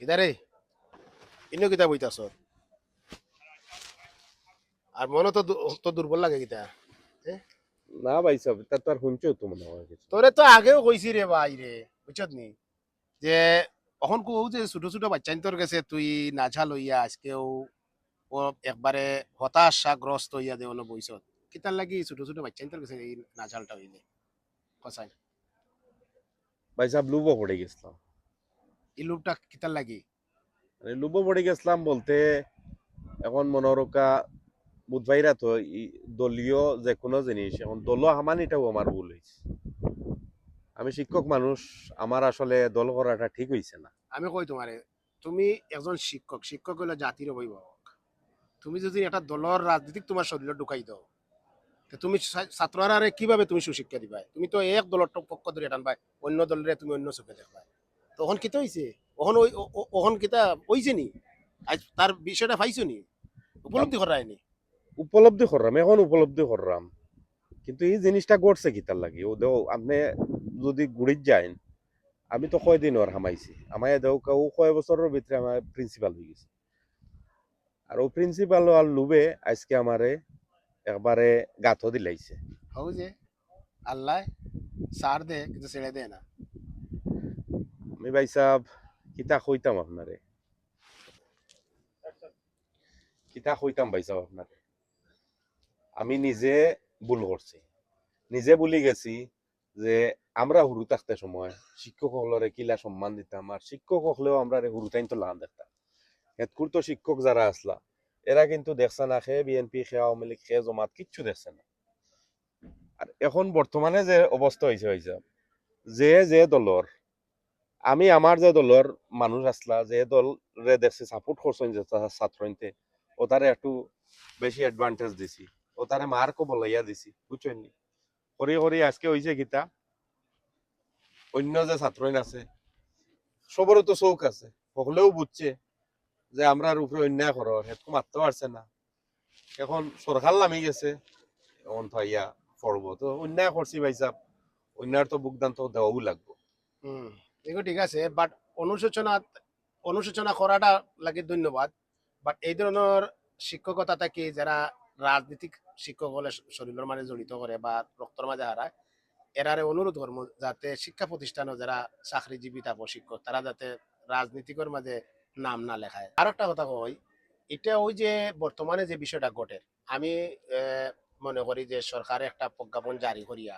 কিতা রে? ইনো কিতা বইতাছ আর মনে তো তো দুর্বল লাগে কিতা? না ভাই তার তো আর তো মনে হয় তোরে তো আগেও কইছি রে ভাই রে বুঝছত নি? যে অখন কো যে ছোট ছোট বাচ্চা তোর কাছে তুই নাঝা লইয়া আজকেও ও একবারে হতাশাগ্রস্ত হইয়া দে অন্য বইছত কিতার লাগি ছোট ছোট বাচ্চা তোর কাছে এই নাঝালটা হইলে? কসাই ভাই সাহেব লুবো পড়ে গেছিলাম এই লোকটা কিতার লাগি? মানে লুবো পড়ে গেছিলাম বলতে এখন মনোরকা বুধবাইরা তো দলীয় যে কোনো জিনিস এখন দল হামানিটাও আমার ভুল হয়েছে আমি শিক্ষক মানুষ আমার আসলে দল করাটা ঠিক হয়েছে না। আমি কই তোমারে তুমি একজন শিক্ষক শিক্ষক হলো জাতির অভিভাবক। তুমি যদি একটা দলের রাজনীতিক তোমার শরীরে ঢুকাই দাও তুমি ছাত্ররা কীভাবে তুমি সুশিক্ষা দিবা তুমি তো এক দলের পক্ষ ধরে টানবা অন্য দলের তুমি অন্য চোখে দেখবা তখন কিতা হইছে? ওখন ওই ও- ও- ওখন কিতা হইছে নি? আজ তার বিষয়টা পাইছো নি? উপলব্ধি করায় নি উপলব্ধি করলাম এখন উপলব্ধি করলাম কিন্তু এই জিনিসটা ঘটছে কিতার লাগি? ও দেও আপনি যদি গুড়িত যাইন আমি তো কয়দিন ওর হামাইছি। আমায় দেও কেউ কয় বছরের ভিতরে আমার প্রিন্সিপাল হয়ে গেছে। আর ও প্রিন্সিপাল আর লুবে আজকে আমারে একবারে গাথো দিলাইছে। হও যে আল্লাহ সার দে কিন্তু ছেড়ে দে না। আমি ভাই কিতা কইতাম আপনারে? কিতা কইতাম ভাই সাহেব আপনারে? আমি নিজে ভুল করছি। নিজে ভুলি গেছি যে আমরা হুরু থাকতে সময় শিক্ষক হলরে কিলা সম্মান দিতাম আর শিক্ষক হলেও আমরা হুরু টাইম তো লাগান দেখতাম। হেতকুর তো শিক্ষক যারা আসলা, এরা কিন্তু দেখছে না, খে বিএনপি, খে আওয়ামী লীগ, খে জমাত, কিচ্ছু দেখছে না। আর এখন বর্তমানে যে অবস্থা হয়েছে সাহেব যে যে দলর আমি আমার যে দলের মানুষ আসলা যে দল রে দেখছি সাপোর্ট করছেন যে ছাত্রইনতে ও তারে একটু বেশি অ্যাডভান্টেজ দিছি। ও তারে মার্কও বলাইয়া দিছি বুঝছেন নি করি করি আজকে হইছে গীতা অন্য যে ছাত্রইন আছে সবরও তো চৌক আছে, সকলেও বুঝছে যে আমরার উপরে অন্যায় করো হেতকু মারতে পারছে না। এখন সরকার নামি গেছে, এখন তো ইয়া পড়ব তো অন্যায় করছি ভাই সাহেব অন্যায়ের তো বুকদান তো দেওয়াও লাগবে এগুলো ঠিক আছে বাট অনুশোচনা অনুশোচনা করাটা লাগে ধন্যবাদ। বাট এই ধরনের শিক্ষকতা থাকি যারা রাজনীতিক শিক্ষক হলে শরীরের মানে জড়িত করে বা রক্তর মাঝে হারায়, এরারে অনুরোধ করব যাতে শিক্ষা প্রতিষ্ঠানে যারা চাকরিজীবী থাকব শিক্ষক, তারা যাতে রাজনীতিকর মাঝে নাম না লেখায়। আর একটা কথা কই, এটা ওই যে বর্তমানে যে বিষয়টা ঘটে, আমি মনে করি যে সরকারে একটা প্রজ্ঞাপন জারি করিয়া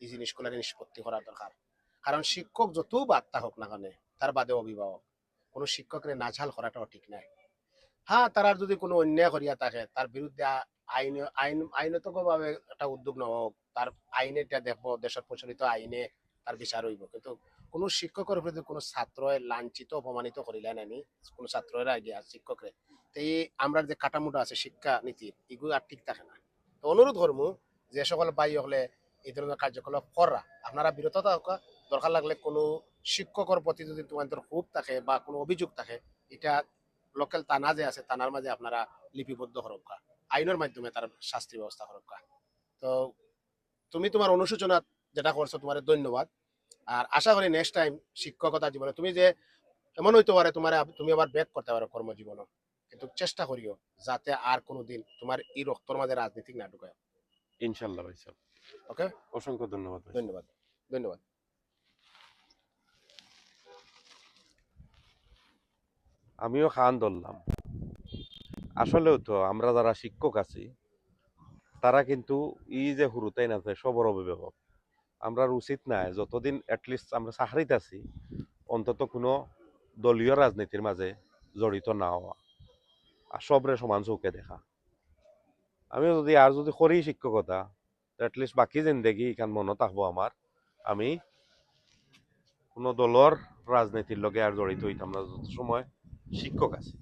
এই জিনিসগুলো নিষ্পত্তি করা দরকার। কারণ শিক্ষক যত বার্তা হোক না কেন, তার বাদে অভিভাবক। কোনো শিক্ষকের নাঝাল করাটাও ঠিক নাই। হ্যাঁ তারা যদি কোনো অন্যায় করিয়া থাকে, তার বিরুদ্ধে আইন আইন আইনতভাবে একটা উদ্যোগ নেওয়া তার আইনে এটা দেখব, দেশের প্রচলিত আইনে তার বিচার হইব। কিন্তু কোনো শিক্ষকের প্রতি কোনো ছাত্র লাঞ্ছিত, অপমানিত করিলে নানি কোনো ছাত্রের আগে আর শিক্ষকরে। তো এই আমরা যে কাঠামোটা আছে, শিক্ষা নীতির এগুলো আর ঠিক থাকে না। তো অনুরোধ করব, যে সকল বাই হলে এই ধরনের কার্যকলাপ করা, আপনারা বিরত থাকা দরকার লাগলে কোনো শিক্ষকের প্রতি যদি তোমাদের ক্ষোভ থাকে বা কোনো অভিযোগ থাকে এটা লোকাল থানা যে আছে থানার মাঝে আপনারা লিপিবদ্ধ হরক্কা আইনের মাধ্যমে তার শাস্তি ব্যবস্থা হরক্কা তো তুমি তোমার অনুশোচনা যেটা করছ তোমার ধন্যবাদ। আর আশা করি নেক্সট টাইম শিক্ষকতা জীবনে তুমি যে এমন হইতে পারে তোমার তুমি আবার ব্যাক করতে পারো কর্মজীবনও। কিন্তু চেষ্টা করিও যাতে আর কোনো দিন তোমার এই রক্তর মাঝে রাজনীতিক না ঢুকায়। ইনশাল্লাহ ভাই সাহেব। ওকে অসংখ্য ধন্যবাদ ধন্যবাদ। ধন্যবাদ। আমিও খান ধরলাম। আসলেও তো আমরা যারা শিক্ষক আছি, তারা কিন্তু ই যে হুরুতাইন আছে সবর অভিভাবক। আমরা উচিত নাই যতদিন অ্যাটলিস্ট আমরা চাকরিতে আছি, অন্তত কোনো দলীয় রাজনীতির মাঝে জড়িত না হওয়া। আর সবরে সমান চৌকে দেখা। আমিও যদি, আর যদি করি শিক্ষকতা অ্যাটলিস্ট বাকি জিন্দেগি এখান মনত থাকব আমার আমি কোনো দলর রাজনীতির লগে আর জড়িত হইতাম না। যত সময় শিক্ষক আছে